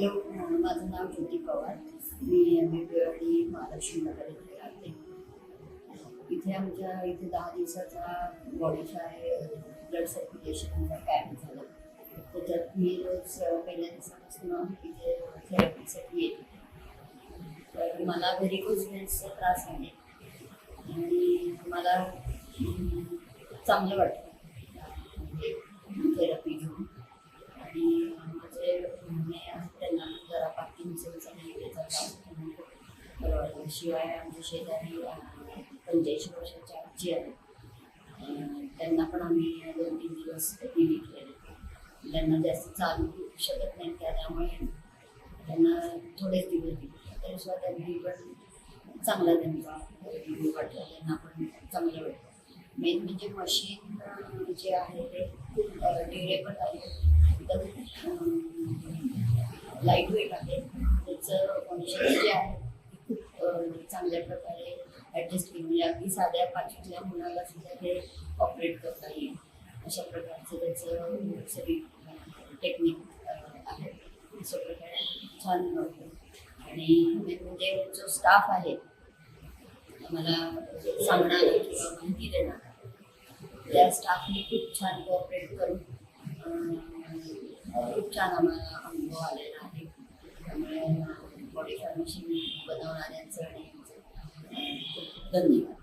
Hello माझं नाव ज्योती पवार. मी वेगवेगळी महालक्ष्मी नगर इथे राहते. इथे आमच्या इथे दहा दिवसाचा बॉडीचा आहे ब्लड सर्क्युलेशनचा कॅम्प झाला. त्याच्यात मी रोज पहिल्या दिवसापासून इथे थेरपीसाठी येते. तर मला व्हेरिकोज वेन्सचा त्रास आहे. आणि मला चांगलं वाटतं थेरपी घेऊन आणि माझे म्हणणे आहे त्यांना जरा पार्किन्सनचा आणि याचा त्रास होतो म्हणून बरं वाटतं शिवाय आमच्या शेजारी पंच्याऐंशी वर्षाच्या आजी आहे त्यांना पण आम्ही दोन तीन दिवस विजिट केले त्यांना जास्त चालू शकत नाही त्या त्यामुळे त्यांना थोडेच दिवस दिले तरी सुद्धा त्यांनी पण चांगला त्यांचा रिव्ह्यू वाटला. त्यांना पण चांगलं वाटलं. मेन म्हणजे मशीन जे आहे ते खूप ड्युरेबल आहे एकदम लाइट वेट आहे त्याचं फंक्शन जे आहे चांगल्या प्रकारे ॲडजस्ट केली अगदी साध्या पाठीतल्या मुलाला सुद्धा ते ऑपरेट करता येईल. अशा प्रकारचं त्याचं सगळी टेक्निक आहे. अशा प्रकारे छान आणि म्हणजे जो स्टाफ आहे मला सांगणार किंवा माहिती देणार त्या स्टाफने खूप छान कोऑपरेट करून खूप छान आम्हाला अनुभव आलेला आहे. त्यामुळे बॉडी फार्मशी बनवणाऱ्यांचं आणि धन्यवाद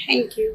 थँक्यू